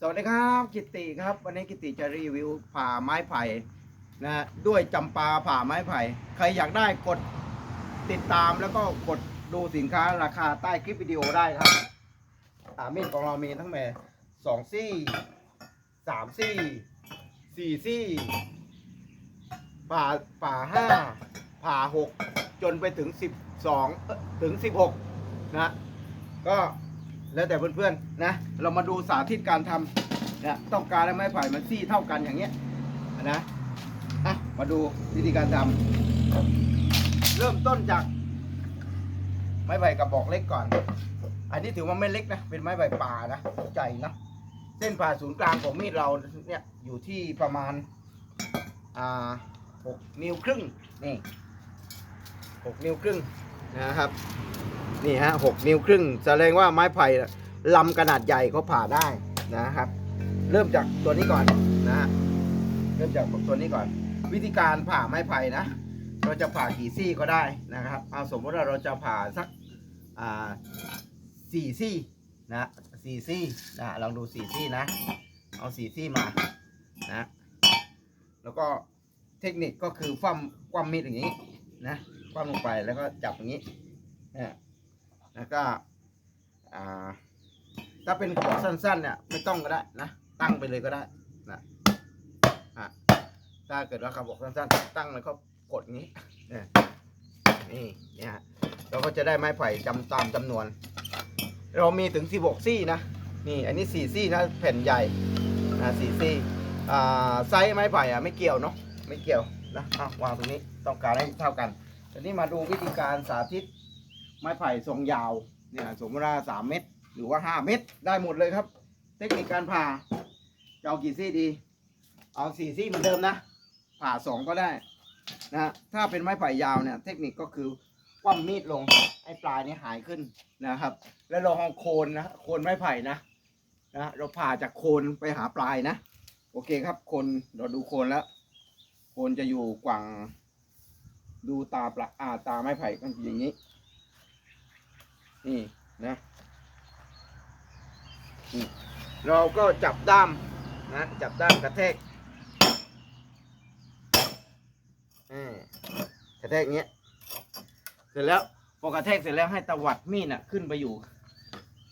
สวัสดีครับกิตติครับ วันนี้กิตติจะรีวิวผ่าไม้ไผ่นะด้วยจำปาผ่าไม้ไผ่ ใครอยากได้กดติดตามแล้วก็กดดูสินค้าราคาใต้คลิปวิดีโอได้ครับอามีดของเรามีทั้งแม่สองซี่สามซี่สี่ซี่ ผ่าผ่าห้าผ่าหกจนไปถึงสิบสองถึงสิบหกนะ ก็ แล้วแต่เพื่อนๆนะ เรามาดูสาธิตการทำนี่ยต้องการให้ไม้ไผ่มันซี่เท่ากันอย่างเงี้ยนะอะมาดูวิธีการทำเริ่มต้นจาก ไม้ไผ่กระบอกเล็กก่อน อันนี้ถือว่าไม่เล็กนะเป็นไม้ไผ่ป่านะใจนะเส้นผ่าศูนย์กลางของมีดเราเนี่ยอยู่ที่ประมาณอ่าหกนิ้วครึ่งนี่หกนิ้วครึ่งนะครับ นี่ฮะหกนิ้วครึ่งแสดงว่าไม้ไผ่ลำขนาดใหญ่เขาผ่าได้นะครับ เริ่มจากตัวนี้ก่อนนะ เริ่มจากตัวนี้ก่อน วิธีการผ่าไม้ไผ่นะ เราจะผ่ากี่ซี่ก็ได้นะครับเอาสมมติว่าเราจะผ่าสักอ่าสี่ซี่นะสี่ซี่นะลองดูสี่ซี่นะ เอาสี่ซี่มานะแล้วก็เทคนิคก็คือคว่ำคว่ำมีดอย่างนี้นะคว่ำลงไปแล้วก็จับอย่างนี้นี่ แล้วก็อ่าถ้าเป็นกระบอกสั้นๆเนี่ยไม่ต้องก็ได้นะตั้งไปเลยก็ได้นะอะถ้าเกิดว่ากระบอกสั้นๆตั้งแล้วก็กดงี้เนี่ยนี่เนี่ยฮะเราก็จะได้ไม้ไผ่จำตามจำนวน เรามีถึง16ซี่นะนี่อันนี้4ซี่นะแผ่นใหญ่นะ4ซี่อ่าไซส์ไม้ไผ่อะไม่เกี่ยวเนาะไม่เกี่ยวนะอะวางตรงนี้ต้องการให้เท่ากันทีนี้มาดูวิธีการสาธิต ไม้ไผ่ทรงยาวเนี่ยสมมติว่าสามเมตร หรือว่าห้าเมตร ได้หมดเลยครับ เทคนิคการผ่าจะเอากี่ซี่ดี เอาสี่ซี่เหมือนเดิมนะ ผ่าสองก็ได้นะถ้าเป็นไม้ไผ่ยาวเนี่ย เทคนิคก็คือคว่ำมีดลงให้ปลายนี้หายขึ้นนะครับ แล้วเราเอาโคนนะโคนไม้ไผ่นะนะเราผ่าจากโคนไปหาปลายนะ โอเคครับคนเราดูโคนแล้ว โคนจะอยู่กว่างดูตาปลาอ่าตาไม้ไผ่ก็อย่างนี้ นี่นะนเราก็จับด้ามนะจับด้ามกระแทกอ่กระแทกเงี้ย เสร็จแล้วพอกระแทกเสร็จแล้วให้ตวัดมีดน่ะขึ้นไปอยู่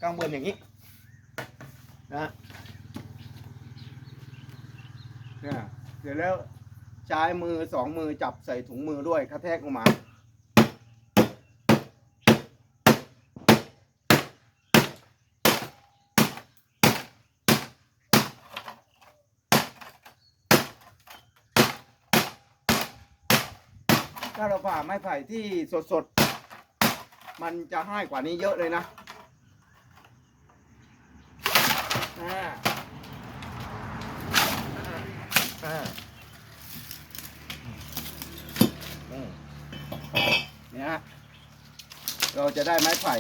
ข้างบนอย่างนี้นะเนี่ยเสร็จแล้วใช้มือสองมือจับใส่ถุงมือด้วยกระแทกออกมา ถ้าเราผ่าไม้ไผ่ที่สดๆ มันจะให้กว่านี้เยอะเลยนะเนี่ยเราจะได้ไม้ไผ่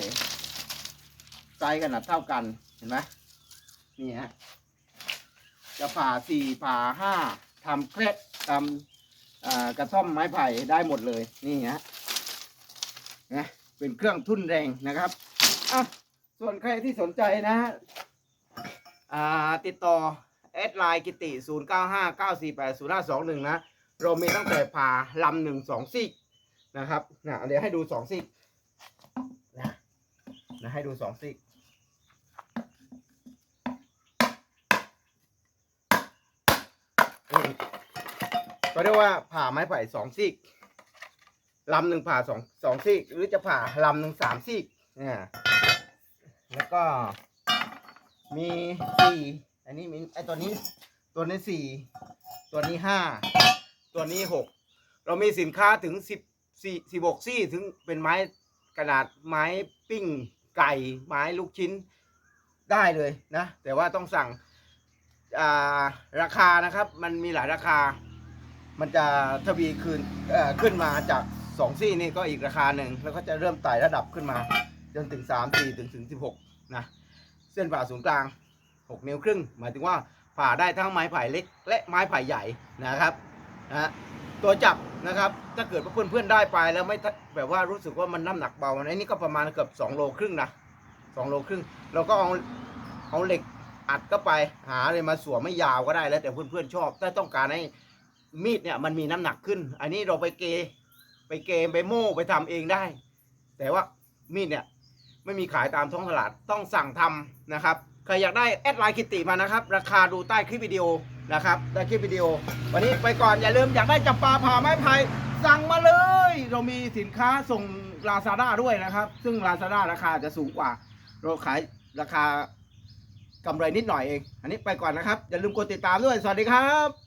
ไซส์ขนาดเท่ากันเห็นไหมนี่ฮะจะผ่าสี่ผ่าห้าทำเคล็ดทำ กระท่อมไม้ไผ่ได้หมดเลยนี่ฮะนะเป็นเครื่องทุ่นแรงนะครับอะส่วนใครที่สนใจนะฮะอ่าติดต่อแอดไลน์กิติ 0 9 5 9 4 8 0 5 2 1 นะ เรามีตั้งแต่ผ่าลำหนึ่งสองซีกนะครับนะเดี๋ยวให้ดูสองซีกนะนะให้ดูสองซีก ก็เรียกว่าผ่าไม้ไผ่สองซีกลำหนึ่งผ่าสองสองซีก หรือจะผ่าลำหนึ่งสามซีกเนี่ยแล้วก็มีสี่อันนี้มีไอตัวนี้ ตัวนี้สี่ตัวนี้ห้าตัวนี้หกเรามีสินค้าถึงสิบสี่สิบหกซี่ถึงเป็นไม้กระดาษไม้ปิ้งไก่ไม้ลูกชิ้นได้เลยนะ แต่ว่าต้องสั่งาราคานะครับ มันมีหลายราคา มันจะทวีคืนขึ้นมาจากสองซี่นี่ก็อีกราคาหนึ่งแล้วก็จะเริ่มไต่ระดับขึ้นมา จนถึงสามตีถึงถึงสิบหกนะ เส้นผ่าศูนย์กลางหกนิ้วครึ่ง หมายถึงว่าผ่าได้ทั้งไม้ไผ่เล็ก และไม้ไผ่ใหญ่นะครับนะตัวจับนะครับถ้าเกิดว่าเพื่อนๆได้ไปแล้วไม่แบบว่ารู้สึกว่ามันน้ำหนักเบาอันนี้ก็ประมาณเกือบสองโลครึ่งนะสองโลครึ่งเราก็เอาเอาเหล็กอัดก็ไปหาเลยมาสวมไม่ยาวก็ได้แล้วแต่เพื่อนๆชอบถ้าต้องการให้ มีดเนี่ยมันมีน้ำหนักขึ้น อันนี้เราไปเกไปเกมไปโม่ไปทำเองได้ แต่ว่ามีดเนี่ยไม่มีขายตามท้องตลาดต้องสั่งทำนะครับใครอยากได้แอดไลน์คิติมานะครับ ราคาดูใต้คลิปวิดีโอนะครับใต้คลิปวิดีโอ วันนี้ไปก่อนอย่าลืมอยากได้จับปลาผ่าไม้ไผ่สั่งมาเลย เรามีสินค้าส่ง Lazada ด้วยนะครับ ซึ่ง Lazada ราคาจะสูงกว่า เราขายราคากำไรนิดหน่อยเอง อันนี้ไปก่อนนะครับ อย่าลืมกดติดตามด้วย สวัสดีครับ